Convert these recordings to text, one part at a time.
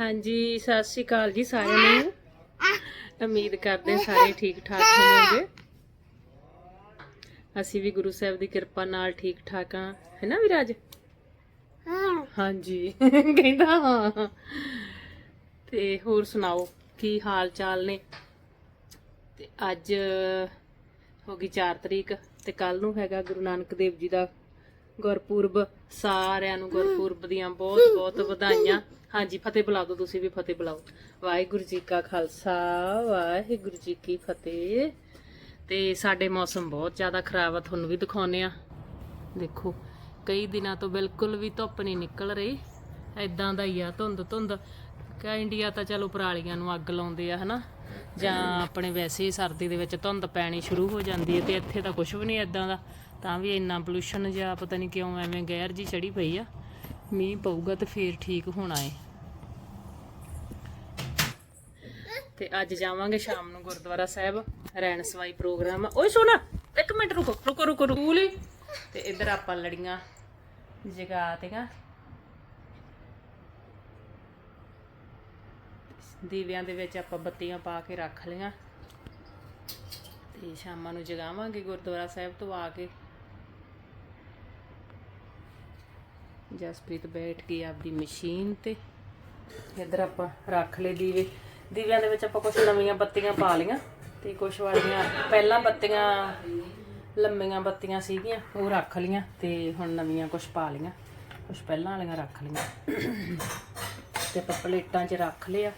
ਹਾਂਜੀ, ਸਤਿ ਸ਼੍ਰੀ ਅਕਾਲ ਜੀ ਸਾਰਿਆਂ ਨੂੰ। ਉਮੀਦ ਕਰਦੇ ਸਾਰੇ ਠੀਕ ਠਾਕ ਹੋਵੋਗੇ। ਅਸੀਂ ਵੀ ਗੁਰੂ ਸਾਹਿਬ ਦੀ ਕਿਰਪਾ ਨਾਲ ਠੀਕ ਠਾਕ ਹਾਂ। ਹੈ ਨਾ ਵਿਰਾਜ? ਹਾਂਜੀ, ਕਹਿੰਦਾ ਹਾਂ। ਤੇ ਹੋਰ ਸੁਣਾਓ, ਕੀ ਹਾਲ ਚਾਲ ਨੇ? ਤੇ ਅੱਜ ਹੋ ਗਈ 4 ਤਰੀਕ ਤੇ ਕੱਲ ਨੂੰ ਹੈਗਾ ਗੁਰੂ ਨਾਨਕ ਦੇਵ ਜੀ ਦਾ ਗੁਰਪੁਰਬ, ਸਾਰਿਆਂ ਨੂੰ ਗੁਰਪੁਰਬ ਦੀਆਂ ਬਹੁਤ ਬਹੁਤ ਵਧਾਈਆਂ। ਹਾਂਜੀ, ਫਤਿਹ ਬੁਲਾ ਦਿਓ, ਤੁਸੀਂ ਵੀ ਫਤਿਹ ਬੁਲਾਓ। ਵਾਹਿਗੁਰੂ ਜੀ ਕਾ ਖਾਲਸਾ, ਵਾਹਿਗੁਰੂ ਜੀ ਕੀ ਫਤਿਹ। ਤੇ ਸਾਡੇ ਮੌਸਮ ਬਹੁਤ ਜ਼ਿਆਦਾ ਖਰਾਬ ਆ, ਤੁਹਾਨੂੰ ਵੀ ਦਿਖਾਉਨੇ ਆ ਦੇਖੋ, ਕਈ ਦਿਨਾਂ ਤੋਂ ਬਿਲਕੁਲ ਵੀ ਧੁੱਪ ਨਹੀਂ ਨਿਕਲ ਰਹੀ। ਐਦਾਂ ਦਾ ਹੀ ਆ, ਧੁੰਦ ਧੁੰਦ। ਕਾ ਇੰਡੀਆ ਤਾਂ ਚਲੋ ਪਰਾਲੀਆਂ ਨੂੰ ਅੱਗ ਲਾਉਂਦੇ ਆ ਹਨਾ? ਜਾਂ ਆਪਣੇ ਵੈਸੇ ਹੀ ਸਰਦੀ ਦੇ ਵਿੱਚ ਧੁੰਦ ਪੈਣੀ ਸ਼ੁਰੂ ਹੋ ਜਾਂਦੀ ਹੈ ਤੇ ਇੱਥੇ ਤਾਂ ਕੁਝ ਵੀ ਨਹੀਂ ਐਦਾਂ ਦਾ। ਤਾਂ ਵੀ ਇੰਨਾ ਪੋਲੂਸ਼ਨ ਜਿਹਾ ਪਤਾ ਨਹੀਂ ਕਿਉਂ ਐਵੇਂ ਗੈਰ ਜੀ ਚੜੀ ਪਈ ਆ। ਮੀਂਹ ਪਊਗਾ ਤੇ ਫੇਰ ਠੀਕ ਹੋਣਾ ਏ। ਤੇ ਅੱਜ ਜਾਵਾਂਗੇ ਸ਼ਾਮ ਨੂੰ ਗੁਰਦੁਆਰਾ ਸਾਹਿਬ ਰੈਣ ਸਵਾਈ ਪ੍ਰੋਗਰਾਮ। ਓਏ ਸੋਨਾ ਇੱਕ ਮਿੰਟ ਰੁਕੋ ਰੁਕੋ ਰੁਕੋ ਰੂਲੀ ਤੇ ਇੱਧਰ ਆਪਾਂ ਲੜੀਆਂ ਜਗਾ ਤੇਗਾ ਦੀਵਿਆਂ ਦੇ ਵਿੱਚ ਆਪਾਂ ਬੱਤੀਆਂ ਪਾ ਕੇ ਰੱਖ ਲਈਆਂ। ਤੇ ਸ਼ਾਮਾਂ ਨੂੰ ਜਗਾਵਾਂਗੇ ਗੁਰਦੁਆਰਾ ਸਾਹਿਬ ਤੋਂ ਆ ਕੇ। ਜਸਪ੍ਰੀਤ ਬੈਠ ਕੇ ਆਪਦੀ ਮਸ਼ੀਨ ਤੇ। ਇੱਧਰ ਆਪਾਂ ਰੱਖ ਲਏ ਦੀਵੇ। ਦੀਵਿਆਂ ਦੇ ਵਿੱਚ ਆਪਾਂ ਕੁਝ ਨਵੀਆਂ ਬੱਤੀਆਂ ਪਾ ਲਈਆਂ ਤੇ ਕੁਝ ਵਾਲੀਆਂ, ਪਹਿਲਾਂ ਬੱਤੀਆਂ, ਲੰਮੀਆਂ ਬੱਤੀਆਂ ਸੀਗੀਆਂ, ਉਹ ਰੱਖ ਲਈਆਂ ਤੇ ਹੁਣ ਨਵੀਆਂ ਕੁਝ ਪਾ ਲਈਆਂ। ਕੁਝ ਪਹਿਲਾਂ ਵਾਲੀਆਂ ਰੱਖ ਲਈਆਂ। ਤੇ ਆਪਾਂ ਪਲੇਟਾਂ 'ਚ ਰੱਖ ਲਿਆ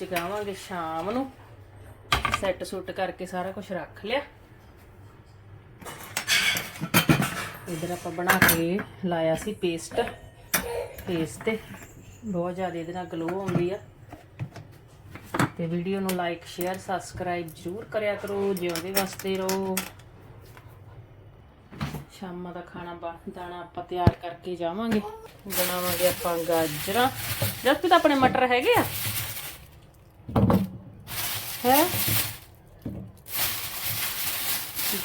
ਜਗਾਵਾਂਗੇ ਸ਼ਾਮ ਨੂੰ। ਸੈੱਟ ਸੁੱਟ ਕਰਕੇ ਸਾਰਾ ਕੁਝ ਰੱਖ ਲਿਆ। ਇਧਰ ਆਪਾਂ ਬਣਾ ਕੇ ਲਾਇਆ ਸੀ ਪੇਸਟ। ਪੇਸਟ ਤੇ ਬਹੁਤ ਜ਼ਿਆਦਾ ਇਹਦੇ ਨਾਲ ਗਲੋ ਆਉਂਦੀ ਆ। ਤੇ ਵੀਡੀਓ ਨੂੰ ਲਾਈਕ ਸ਼ੇਅਰ ਸਬਸਕ੍ਰਾਈਬ ਜ਼ਰੂਰ ਕਰਿਆ ਕਰੋ ਜਿਉਂਦੇ ਵਾਸਤੇ ਰਹੋ। ਸ਼ਾਮਾਂ ਦਾ ਖਾਣਾ ਦਾਣਾ ਆਪਾਂ ਤਿਆਰ ਕਰਕੇ ਜਾਵਾਂਗੇ। ਬਣਾਵਾਂਗੇ ਆਪਾਂ ਗਾਜਰਾਂ। ਜਸਪ੍ਰੀਤ ਆਪਣੇ ਮਟਰ ਹੈਗੇ ਆ। ਹੈ।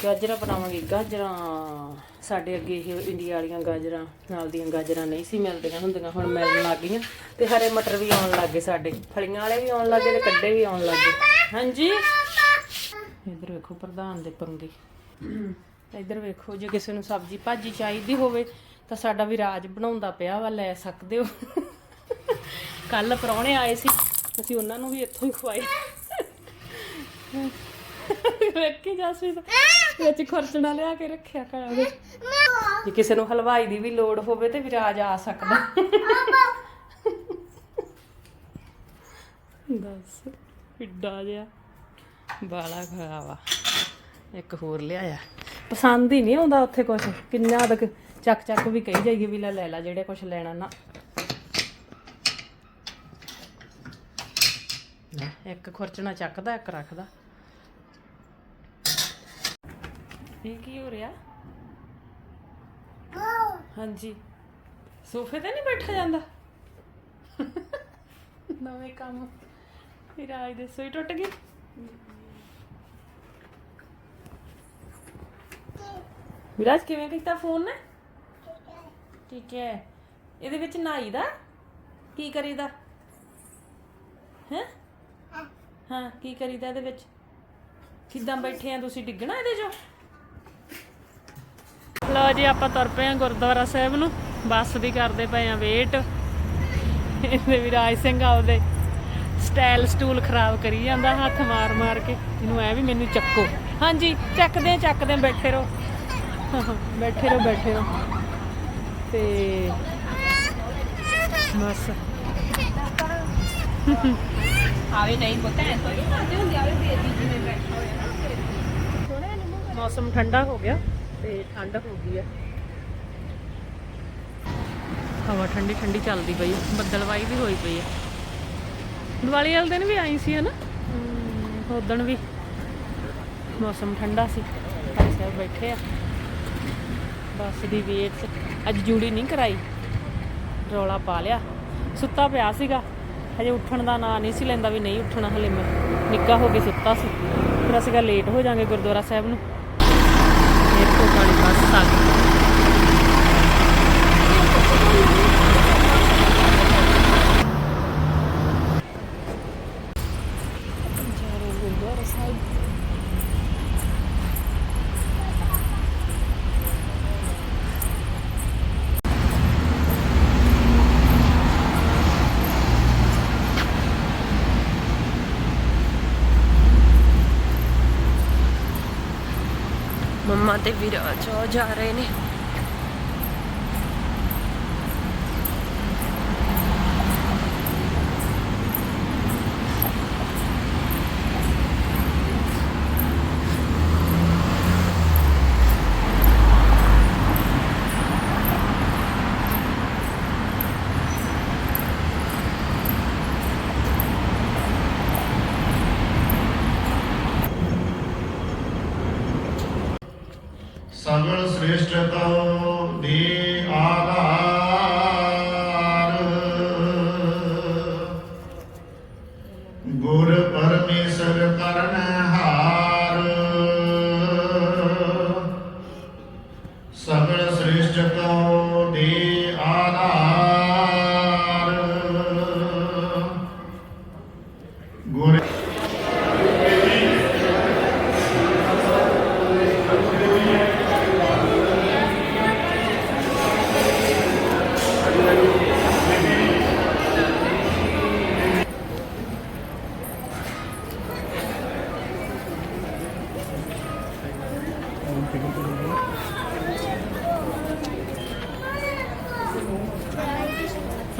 ਗਾਜਰਾਂ ਬਣਾਵਾਂਗੇ। ਗਾਜਰਾਂ, ਸਾਡੇ ਅੱਗੇ ਇਹ ਇੰਡੀਆ ਵਾਲੀਆਂ ਗਾਜਰਾਂ, ਨਾਲ ਦੀਆਂ ਗਾਜਰਾਂ ਨਹੀਂ ਸੀ ਮਿਲਦੀਆਂ ਹੁੰਦੀਆਂ, ਹੁਣ ਮਿਲਣ ਲੱਗ ਗਈਆਂ। ਤੇ ਹਰੇ ਮਟਰ ਵੀ ਆਉਣ ਲੱਗੇ ਸਾਡੇ। ਫਲੀਆਂ ਵਾਲੇ ਵੀ ਆਉਣ ਲੱਗੇ ਤੇ ਕੱਡੇ ਵੀ ਆਉਣ ਲੱਗੇ ਹਾਂਜੀ। ਇਧਰ ਵੇਖੋ ਪ੍ਰਧਾਨ ਦੇ ਪੰਗੇ। ਇਧਰ ਵੇਖੋ, ਜੇ ਕਿਸੇ ਨੂੰ ਸਬਜ਼ੀ ਭਾਜੀ ਚਾਹੀਦੀ ਹੋਵੇ, ਤਾਂ ਸਾਡਾ ਵੀ ਰਾਜ ਬਣਾਉਂਦਾ ਪਿਆ ਵਾ, ਲੈ ਸਕਦੇ ਹੋ। ਕੱਲ ਪਰੌਣੇ ਆਏ ਸੀ, ਅਸੀਂ ਉਹਨਾਂ ਨੂੰ ਵੀ ਇੱਥੋਂ ਹੀ ਖਵਾਏ। ਵੇਖੀ ਜਾਸੀ ਵਿੱਚ ਖਰਚਣਾ ਲਿਆ ਕੇ ਰੱਖਿਆ ਕਰਾਂਗੇ ਜੇ ਕਿਸੇ ਨੂੰ ਹਲਵਾਈ ਦੀ ਵੀ ਲੋੜ ਹੋਵੇ ਤੇ ਵਿਰਾਜ ਆ ਸਕਦਾ। ਦੱਸ, ਕਿੱਡਾ ਜਿਆ ਬਾਲਾ ਖਰਾਵਾ ਇੱਕ ਹੋਰ ਲਿਆਇਆ। ਪਸੰਦ ਹੀ ਨਹੀਂ ਆਉਂਦਾ ਉੱਥੇ ਕੁਝ ਕਿੰਨਾ ਤੱਕ ਚੱਕ ਚੱਕ ਵੀ ਕਹੀ ਜਾਈਏ ਵੀ ਲੈ ਲੈ ਲਾ, ਜਿਹੜੇ ਕੁਝ ਲੈਣਾ ਨਾ। ਇੱਕ ਖੁਰਚਣਾ ਚੱਕਦਾ, ਇੱਕ ਰੱਖਦਾ। ਇਹ ਕੀ ਹੋ ਰਿਹਾ? ਹਾਂਜੀ। ਸੋਫੇ ਤੇ ਨਹੀਂ ਬੈਠਾ ਜਾਂਦਾ? ਨਵੇਂ ਕੰਮ। ਫਿਰ ਆਜ ਦੇ ਸੋਈ ਟੁੱਟ ਗਈ? ਵਿਰਾਜ ਕਿਵੇਂ ਕੀਤਾ ਫੋਨ ਨੇ? ਠੀਕ ਹੈ। ਇਹਦੇ ਵਿੱਚ ਨਾਈ ਦਾ? ਕੀ ਕਰੀਦਾ? ਹੈ। ਹਾਂ ਕੀ ਕਰੀਦਾ ਇਹਦੇ ਵਿੱਚ? ਕਿੱਦਾਂ ਬੈਠੇ ਆ ਤੁਸੀਂ? ਡਿੱਗਣਾ ਇਹਦੇ ਚੋਂ? ਲਓ ਜੀ ਆਪਾਂ ਤੁਰ ਪਏ ਆ ਗੁਰਦੁਆਰਾ ਸਾਹਿਬ ਨੂੰ। ਬੱਸ ਦੀ ਕਰਦੇ ਪਏ ਆ ਵੇਟ ਇਹਦੇ ਵਿਰਾਜ ਸਿੰਘ ਆਉਦੇ ਸਟਾਈਲ ਸਟੂਲ ਖਰਾਬ ਕਰੀ ਜਾਂਦਾ ਹੱਥ ਮਾਰ ਮਾਰ ਕੇ। ਇਹਨੂੰ ਐ ਵੀ ਮੈਨੂੰ ਚੱਕੋ। ਹਾਂਜੀ ਚੱਕਦੇ ਚੱਕਦੇ ਬੈਠੇ ਰਹੋ। ਬੈਠੇ ਰਹੋ ਬੈਠੇ ਰਹੋ। ਤੇ ਬਸ। ਆਵੇ ਨਹੀਂ ਪਤਾ ਹੈ ਕੋਈ ਹੁੰਦੇ ਆਵੇ ਬੇਦੀ ਜਿਵੇਂ ਬੈਠਾ ਹੋਇਆ ਨਾ। ਮੌਸਮ ਠੰਡਾ ਹੋ ਗਿਆ। ਤੇ ਠੰਡ ਹੋ ਗਈ ਆ। ਹਵਾ ਠੰਡੀ ਠੰਡੀ ਚੱਲਦੀ ਪਈ। ਬੱਦਲਵਾਈ ਵੀ ਹੋਈ ਪਈ ਆ। ਦੀਵਾਲੀ ਵਾਲੇ ਦਿਨ ਵੀ ਆਈ ਸੀ ਹਨਾ? ਉਦੋਂ ਵੀ ਮੌਸਮ ਠੰਡਾ ਸੀ ਭਾਈ ਸਾਹਿਬ ਬੈਠੇ ਆ। ਬੱਸ ਦੀ ਵੇਟ ਅੱਜ ਜੂੜੀ ਨਹੀਂ ਕਰਾਈ ਰੌਲਾ ਪਾ ਲਿਆ। ਸੁੱਤਾ ਪਿਆ ਸੀਗਾ ਹਜੇ ਉੱਠਣ ਦਾ ਨਾਂ ਨਹੀਂ ਸੀ ਲੈਂਦਾ ਵੀ ਨਹੀਂ ਉੱਠਣਾ ਹਲੇ ਮੈਂ ਨਿੱਕਾ ਹੋ ਕੇ ਸੁੱਤਾ ਸੀ। ਫਿਰ ਅਸੀਂ ਕਿਹਾ ਲੇਟ ਹੋ ਜਾਾਂਗੇ ਗੁਰਦੁਆਰਾ ਸਾਹਿਬ ਨੂੰ। 에어ਪੋਰਟ ਵਾਲੀ ਬੱਸ ਆ ਤੇ ਵਿਰਾਜ ਉਹ ਜਾ ਰਹੇ ਨੇ। ਸਗਲ ਦੇ ਆਧਾਰ ਗੁਰ ਪਰਮੇਸ਼ਰ ਕਰਨ ਹਾਰ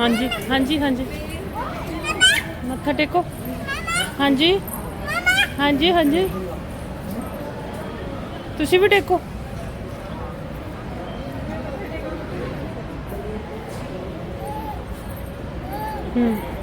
ਹਾਂਜੀ ਹਾਂਜੀ ਹਾਂਜੀ। ਮੱਥਾ ਟੇਕੋ। ਹਾਂਜੀ। ਹਾਂਜੀ ਹਾਂਜੀ। ਤੁਸੀਂ ਵੀ ਟੇਕੋ। ਹੂੰ।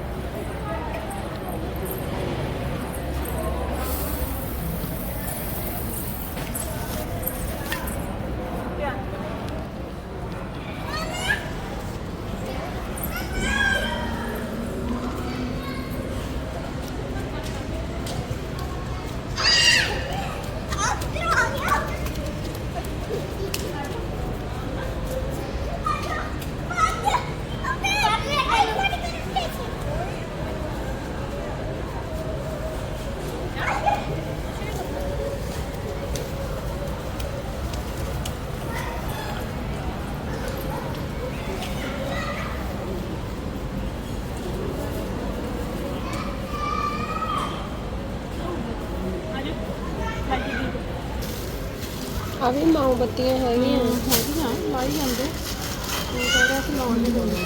ਆ ਵੀ ਮਾਉ ਬੱਤੀਆਂ ਹੈਗੀਆਂ। ਹੈਗੀਆਂ, ਲਾਈ ਜਾਂਦੇ। ਤੂੰ ਕਹਿ ਰਿਹਾ ਸੀ ਲਾਉਣ ਨਹੀਂ ਦਿੰਦੇ।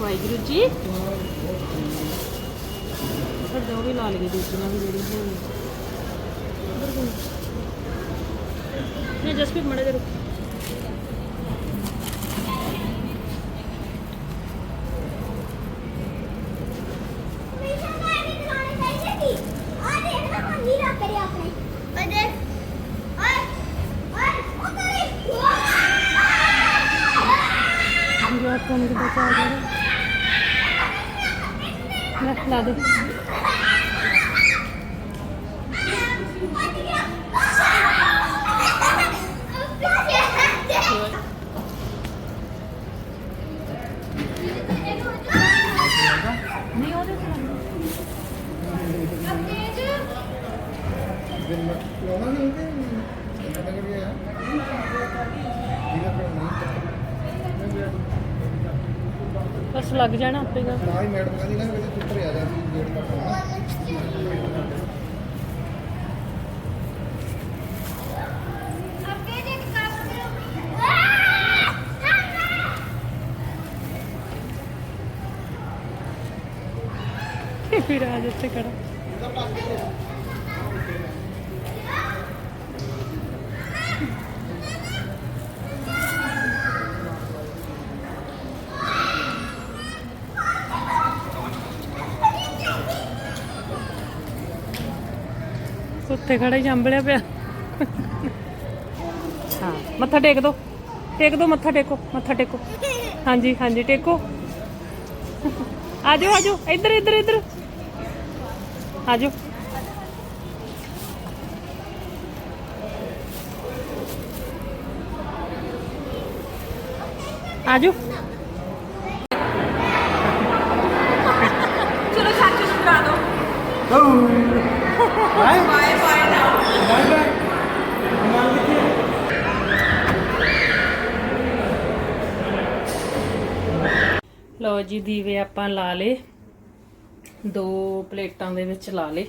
ਵਾਹਿਗੁਰੂ ਜੀ। ਫਿਰ ਉਹ ਵੀ ਲਾ ਲਈਏ ਦੂਜੀਆਂ ਵੀ ਜਿਹੜੀਆਂ ਹੋਣਗੀਆਂ। ਉਧਰ ਜਸਪੀਤ ਮੜੇ ਦੇ ਰੁਕ ਵੀਰੇ ਆਪਾਂ ਨੂੰ ਕਿੱਦਾਂ ਚਾਹ ਦੇ ਲੈ ਲਾ ਦੇ ਨਹੀਂ ਉਹਦੇ ਤੇ ਬਸ ਲੱਗ ਜਾਣਾ ਆਪੇ ਗਾ ਨਾ ਹੀ ਮੈਡਮ ਕਹਿੰਦੀ ਨਾ ਕਿ ਉੱਪਰ ਆ ਜਾ ਵੀ ਗੇਟ ਤੱਕ ਆਉਣਾ ਫਿਰ ਆ ਜਿੱਥੇ ਖੜਾ। ਉੱਥੇ ਖੜਾ ਹੀ ਜੰਬਲਿਆ ਪਿਆ। ਹਾਂ, ਮੱਥਾ ਟੇਕ ਦੋ। ਟੇਕ ਦੋ, ਮੱਥਾ ਟੇਕੋ ਮੱਥਾ ਟੇਕੋ। ਹਾਂਜੀ ਹਾਂਜੀ, ਟੇਕੋ। ਆਜੋ ਆਜੋ, ਇੱਧਰ ਇੱਧਰ ਇੱਧਰ। ਆਜੋ। ਆਜੋ ਚਲੋ ਚਾਚੂ ਨੂੰ ਕਰਾ ਦਿਓ ਬਾਏ ਬਾਏ ਨਾ ਲਓ ਜੀ ਦੀਵੇ ਆਪਾਂ ਲਾ ਲੇ ਦੋ ਪਲੇਟਾਂ ਦੇ ਵਿੱਚ ਲਾ ਲੇ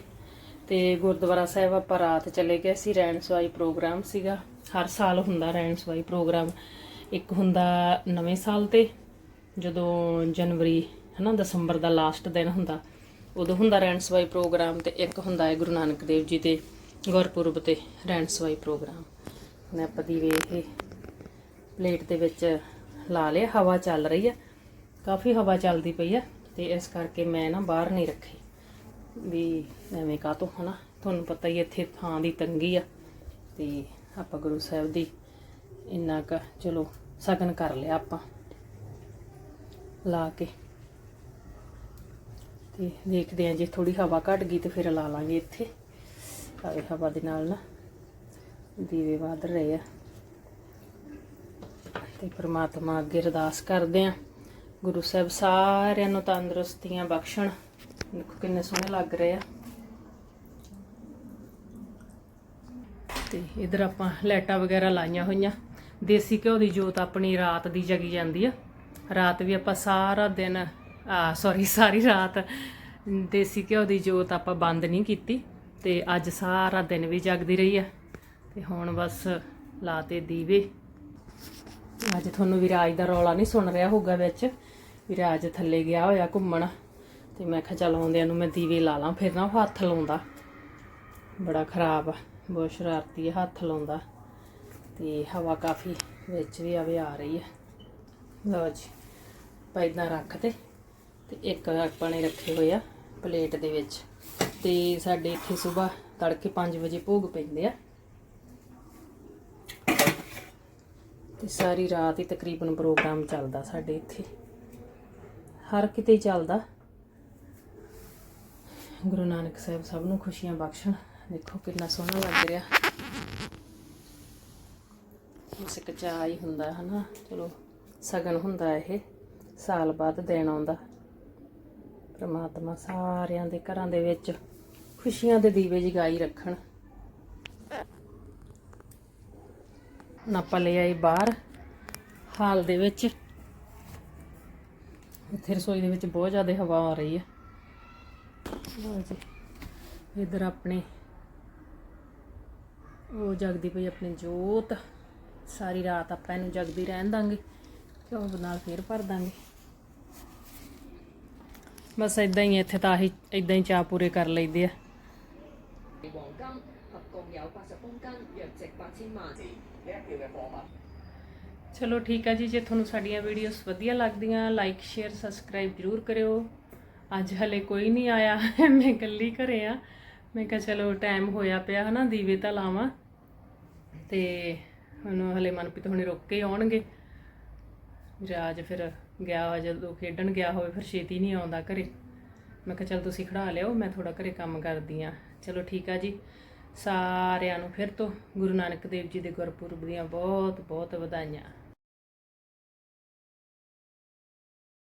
ਤੇ ਗੁਰਦੁਆਰਾ ਸਾਹਿਬ ਆਪਾਂ ਰਾਤ ਚਲੇ ਗਏ। ਸੀ ਰੈਣ ਸਵਾਈ ਪ੍ਰੋਗਰਾਮ ਸੀਗਾ। ਹਰ ਸਾਲ ਹੁੰਦਾ ਰੈਣ ਸਵਾਈ ਪ੍ਰੋਗਰਾਮ। ਇੱਕ ਹੁੰਦਾ ਨਵੇਂ ਸਾਲ ਤੇ, ਜਦੋਂ ਜਨਵਰੀ, ਹਨਾ, ਦਸੰਬਰ ਦਾ ਲਾਸਟ ਦਿਨ ਹੁੰਦਾ, ਉਦੋਂ ਹੁੰਦਾ ਰੈਣ ਸਵਾਈ ਪ੍ਰੋਗਰਾਮ ਤੇ ਇੱਕ ਹੁੰਦਾ ਹੈ ਗੁਰੂ ਨਾਨਕ ਦੇਵ ਜੀ ਦੇ ਗੁਰਪੁਰਬ ਤੇ ਰੈਣ ਸਵਾਈ ਪ੍ਰੋਗਰਾਮ। ਮੈਂ ਆਪਾਂ ਦੀਵੇ ਇਹ ਪਲੇਟ ਦੇ ਵਿੱਚ ਲਾ ਲਿਆ ਹਵਾ ਚੱਲ ਰਹੀ ਆ। ਕਾਫੀ ਹਵਾ ਚੱਲਦੀ ਪਈ ਆ ਤੇ ਇਸ ਕਰਕੇ ਮੈਂ ਨਾ ਬਾਹਰ ਨਹੀਂ ਰੱਖੀ। ਵੀ ਐਵੇਂ ਕਾਤੋਂ ਹਨਾ? ਤੁਹਾਨੂੰ ਪਤਾ ਹੀ ਇੱਥੇ ਥਾਂ ਦੀ ਤੰਗੀ ਆ ਤੇ ਆਪਾਂ ਗੁਰੂ ਸਾਹਿਬ ਦੀ ਇੰਨਾ ਕ ਚਲੋ ਸਗਨ ਕਰ ਲਿਆ ਆਪਾਂ ਲਾ ਕੇ। ਤੇ ਦੇਖਦੇ ਆਂ ਜੇ ਥੋੜੀ ਹਵਾ ਘਟ ਗਈ ਤੇ ਫਿਰ ਲਾ ਲਾਂਗੇ ਇੱਥੇ। ਸਾਰੇ ਹਵਾ ਦੇ ਨਾਲ ਨਾ ਦੀਵੇ ਵਧ ਰਹੇ ਆ। ਤੇ ਪ੍ਰਮਾਤਮਾ ਅੱਗੇ ਅਰਦਾਸ ਕਰਦੇ ਆਂ ਗੁਰੂ ਸਾਹਿਬ ਸਾਰਿਆਂ ਨੂੰ ਤੰਦਰੁਸਤੀਆਂ ਬਖਸ਼ਣ। ਦੇਖੋ ਕਿੰਨੇ ਸੋਹਣੇ ਲੱਗ ਰਹੇ ਆ। ਤੇ ਇਧਰ ਆਪਾਂ ਲਾਈਟਾਂ ਵਗੈਰਾ ਲਾਈਆਂ ਹੋਈਆਂ। ਦੇਸੀ ਘਿਓ ਦੀ ਜੋਤ ਆਪਣੀ ਰਾਤ ਦੀ ਜਗੀ ਜਾਂਦੀ ਆ। ਰਾਤ ਵੀ ਆਪਾਂ ਸਾਰਾ ਦਿਨ, ਆ ਸੌਰੀ ਸਾਰੀ ਰਾਤ ਦੇਸੀ ਘਿਓ ਦੀ ਜੋਤ ਆਪਾਂ ਬੰਦ ਨਹੀਂ ਕੀਤੀ। ਤੇ ਅੱਜ ਸਾਰਾ ਦਿਨ ਵੀ ਜਗਦੀ ਰਹੀ ਆ। ਤੇ ਹੁਣ ਬਸ ਲਾਤੇ ਦੀਵੇ। ਅੱਜ ਤੁਹਾਨੂੰ ਵਿਰਾਜ ਦਾ ਰੌਲਾ ਨਹੀਂ ਸੁਣ ਰਿਹਾ ਹੋਊਗਾ ਵਿੱਚ। ਵੀ ਵਿਰਾਜ ਥੱਲੇ ਗਿਆ ਹੋਇਆ ਘੁੰਮਣ। ਤੇ ਮੈਂ ਕਿਹਾ ਚੱਲ ਆਉਂਦਿਆਂ ਨੂੰ ਮੈਂ ਦੀਵੇ ਲਾ ਲਾਂ, ਫਿਰ ਨਾ ਹੱਥ ਲਾਉਂਦਾ। ਬੜਾ ਖਰਾਬ ਆ, ਬਹੁਤ ਸ਼ਰਾਰਤੀ ਆ, ਹੱਥ ਲਾਉਂਦਾ। ਤੇ ਹਵਾ ਕਾਫੀ ਵਿੱਚ ਵੀ ਆਵੇ ਆ ਰਹੀ ਹੈ ਲਓ ਜੀ, ਆਪਾਂ ਏਦਾਂ ਰੱਖ ਤੇ ਤੇ ਇੱਕ ਆਪਾਂ ਨੇ ਰੱਖੇ ਹੋਏ ਆ ਪਲੇਟ ਦੇ ਵਿੱਚ। ਤੇ ਸਾਡੇ ਇੱਥੇ ਸਵੇਰ ਤੜਕੇ 5 ਵਜੇ ਭੋਗ ਪੈਂਦੇ ਆ। ਤੇ ਸਾਰੀ ਰਾਤ ਹੀ ਤਕਰੀਬਨ ਪ੍ਰੋਗਰਾਮ ਚੱਲਦਾ ਸਾਡੇ ਇੱਥੇ। ਹਰ ਕਿਤੇ ਚੱਲਦਾ। ਗੁਰੂ ਨਾਨਕ ਸਾਹਿਬ ਸਭ ਨੂੰ ਖੁਸ਼ੀਆਂ ਬਖਸ਼ਣ। ਦੇਖੋ ਕਿੰਨਾ ਸੋਹਣਾ ਲੱਗ ਰਿਹਾ। ਇਸ ਕਚਾ ਹੀ ਹੁੰਦਾ, ਹਨਾ? ਚਲੋ, ਸਗਨ ਹੁੰਦਾ ਇਹ, ਸਾਲ ਬਾਅਦ ਦੇਣ ਆਉਂਦਾ। ਪ੍ਰਮਾਤਮਾ ਸਾਰਿਆਂ ਦੇ ਘਰਾਂ ਦੇ ਵਿੱਚ ਖੁਸ਼ੀਆਂ ਦੇ ਦੀਵੇ ਜਗਾਈ ਰੱਖਣ। ਨਾ ਆਪਾਂ ਲੈ ਬਾਹਰ, ਹਾਲ ਦੇ ਵਿੱਚ ਇੱਥੇ ਰਸੋਈ ਦੇ ਵਿੱਚ ਬਹੁਤ ਜ਼ਿਆਦਾ ਹਵਾ ਆ ਰਹੀ ਹੈ ਲਓ ਜੀ ਇਧਰ ਆਪਣੇ ਉਹ ਜਗਦੀ ਪਈ ਆਪਣੀ ਜੋਤ ਸਾਰੀ ਰਾਤ ਆਪਾਂ ਇਹਨੂੰ ਜਗਦੀ ਰਹਿਣ ਦਾਂਗੇ ਘਿਓ ਨਾਲ ਫੇਰ ਭਰ ਦਾਂਗੇ ਬਸ ਇਦਾਂ ਹੀ ਇੱਥੇ ਤਾਂ ਆਹੀ ਇਦਾਂ ਹੀ ਚਾਹ ਪੂਰੇ ਕਰ ਲਈਦੇ ਆ 黄金合共有八十公斤，约值八千万。 ਚਲੋ ਠੀਕ ਆ ਜੀ, ਜੇ ਤੁਹਾਨੂੰ ਸਾਡੀਆਂ ਵੀਡੀਓਜ਼ ਵਧੀਆ ਲੱਗਦੀਆਂ ਲਾਈਕ ਸ਼ੇਅਰ ਸਬਸਕ੍ਰਾਈਬ ਜਰੂਰ ਕਰਿਓ। ਅੱਜ ਹਲੇ ਕੋਈ ਨਹੀਂ ਆਇਆ, ਮੈਂ ਇਕੱਲੀ ਘਰੇ ਆ। ਮੈਂ ਕਿਹਾ ਚਲੋ ਟਾਈਮ ਹੋਇਆ ਪਿਆ ਹਨਾ, ਦੀਵੇ ਤਾਂ ਲਾਵਾਂ। ਤੇ ਹੁਣ ਹਲੇ ਮਨਪ੍ਰੀਤ ਹੁਣੇ ਰੁੱਕ ਕੇ ਆਉਣਗੇ। ਰਾਜ ਫਿਰ ਗਿਆ ਹੋਇਆ ਜਦੋਂ ਖੇਡਣ ਗਿਆ ਹੋਵੇ, ਫਿਰ ਛੇਤੀ ਨਹੀਂ ਆਉਂਦਾ ਘਰੇ। ਮੈਂ ਕਿਹਾ ਚਲ ਤੁਸੀਂ ਖੜਾ ਲਿਓ ਮੈਂ ਥੋੜਾ ਘਰੇ ਕੰਮ ਕਰਦੀ ਆ। ਚਲੋ ਠੀਕ ਆ ਜੀ, ਸਾਰਿਆਂ ਨੂੰ ਫਿਰ ਤੋਂ ਗੁਰੂ ਨਾਨਕ ਦੇਵ ਜੀ ਦੇ ਗੁਰਪੁਰਬ ਦੀਆਂ ਬਹੁਤ ਬਹੁਤ ਵਧਾਈਆਂ।